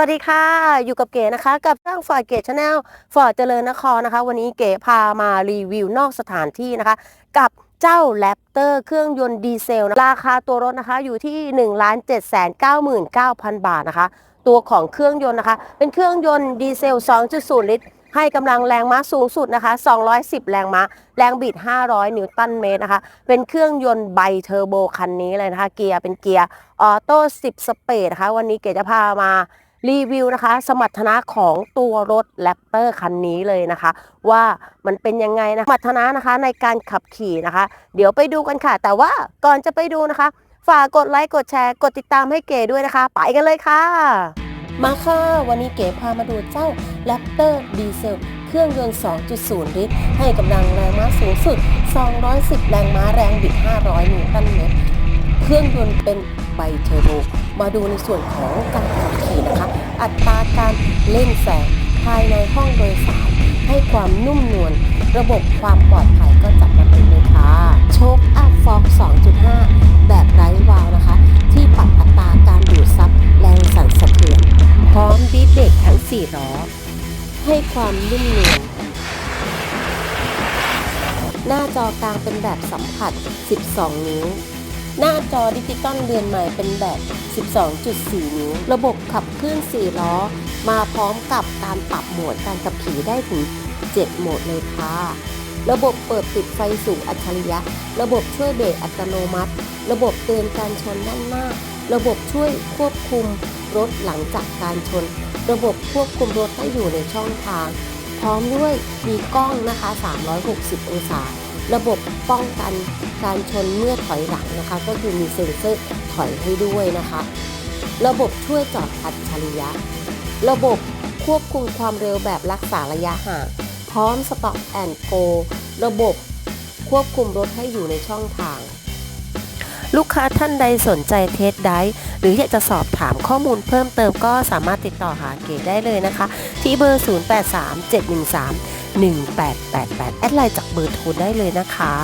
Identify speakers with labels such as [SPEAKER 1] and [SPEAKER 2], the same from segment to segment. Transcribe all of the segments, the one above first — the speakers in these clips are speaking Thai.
[SPEAKER 1] วัสดีค่ะ อยู่กับเก๋นะคะ กับช่างฟอร์ดเกตชาแนลฟอร์ดเจริญนครนะคะ วันนี้เก๋พามารีวิวนอกสถานที่นะคะ กับเจ้าแรปเตอร์เครื่องยนต์ดีเซลนะราคาตัวรถนะคะอยู่ที่ 1 7 9 9 0 0 บาทนะคะ ตัวของเครื่องยนต์นะคะ เป็นเครื่องยนต์ดีเซล 2.0 ลิตร ให้กำลังแรงม้าสูงสุดนะคะ 210 แรงม้า แรงบิด 500 นิวตันเมตรนะคะ เป็นเครื่องยนต์ไบเทอร์โบคันนี้เลยนะคะ เกียร์เป็นเกียร์ออโต้ 10 สเปดนะคะ วันนี้เก๋จะพามา รีวิวนะคะสมรรถนะของตัวรถแรปเตอร์คันนี้เลยนะคะ ว่ามันเป็นยังไงนะสมรรถนะนะคะในการขับขี่นะคะ เดี๋ยวไปดูกันค่ะ แต่ว่าก่อนจะไปดูนะคะ ฝากกดไลค์กดแชร์ กดติดตามให้เก๋ด้วยนะคะ ไปกันเลยค่ะ มาค่ะวันนี้เก๋พามาดูเจ้า Raptor Diesel เครื่องยนต์ 2.0 ลิตร ให้กำลังแรงม้าสูงสุด 210 แรงม้าแรงบิด 500 นิวตันเมตร เครื่องยนต์เป็นไบเทอร์โบมาดูในส่วนของการขับขี่นะคะ อัตราการเล่นแสงภายในห้องโดยสาร ให้ความนุ่มนวลระบบความปลอดภัยก็จัดมาเต็มเลยค่ะโชคอัพฟอก2.5 แบบไร้วาล์วนะคะ ที่ปรับอัตราการดูดซับแรงสั่นสะเทือนพร้อมดิสเบรกทั้ง 4 ล้อ ให้ความนุ่มนวลหน้าจอกลางเป็นแบบสัมผัส 12 นิ้ว หน้าจอดิจิตอลเรือนใหม่เป็นแบบ 12.4 นิ้ว ระบบขับเคลื่อน 4 ล้อ มาพร้อมกับการปรับโหมดการขับขี่ได้ถึง 7 โหมดเลยค่ะ ระบบเปิดปิดไฟสูงอัจฉริยะ ระบบช่วยเบรกอัตโนมัติ ระบบเตือนการชนด้านหน้า ระบบช่วยควบคุมรถหลังจากการชน ระบบควบคุมรถให้อยู่ในช่องทาง พร้อมด้วยมีกล้องนะคะ 360 องศา ระบบป้องกันการชนเมื่อถอยหลังนะคะ ก็คือมีเซ็นเซอร์ถอยให้ด้วยนะคะ ระบบช่วยจอดอัจฉริยะ ระบบควบคุมความเร็วแบบรักษาระยะห่างพร้อม Stop and Go ระบบควบคุมรถให้อยู่ในช่องทาง ลูกค้าท่านใดสนใจเทสไดฟ์หรืออยากจะสอบถามข้อมูลเพิ่มเติมก็สามารถติดต่อหาเก๋ได้เลยนะคะ ที่เบอร์ 1888 แอดไลน์จากเบอร์โทรได้เลยนะคะ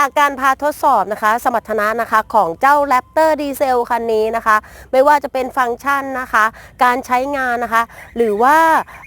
[SPEAKER 1] จากการพาทดสอบนะคะ สมรรถนะนะคะของเจ้า Raptor Diesel คันนี้นะคะ ไม่ว่าจะเป็นฟังก์ชันนะคะ การใช้งานนะคะ หรือว่า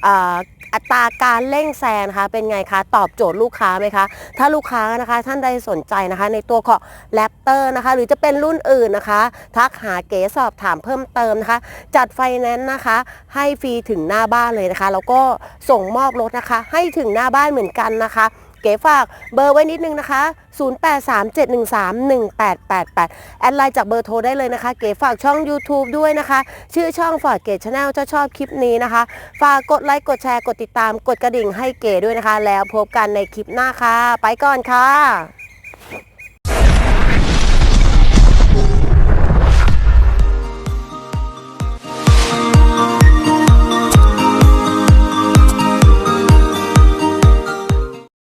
[SPEAKER 1] อ่าอัตราการเร่งแซงนะคะ เป็นไงคะ ตอบโจทย์ลูกค้าไหมคะ ถ้าลูกค้านะคะท่านใดสนใจนะคะ ในตัวของ Raptor นะคะ หรือจะเป็นรุ่นอื่นนะคะ ทักหาเก๋สอบถามเพิ่มเติมนะคะ จัดไฟแนนซ์นะคะ ให้ฟรีถึงหน้าบ้านเลยนะคะ แล้วก็ส่งมอบรถนะคะ ให้ถึงหน้าบ้านเหมือนกันนะคะ เก๋ฝากเบอร์ไว้นิดนึงนะคะ 0837131888 แอดไลน์จากเบอร์โทรได้เลยนะคะ เก๋ฝากช่อง YouTube ด้วยนะคะ ชื่อช่องฝากเก๋ชาแนลถ้าชอบคลิปนี้นะคะ ฝากกดไลค์กดแชร์กดติดตามกดกระดิ่งให้เก๋ด้วยนะคะ แล้วพบกันในคลิปหน้าค่ะ ไปก่อนค่ะ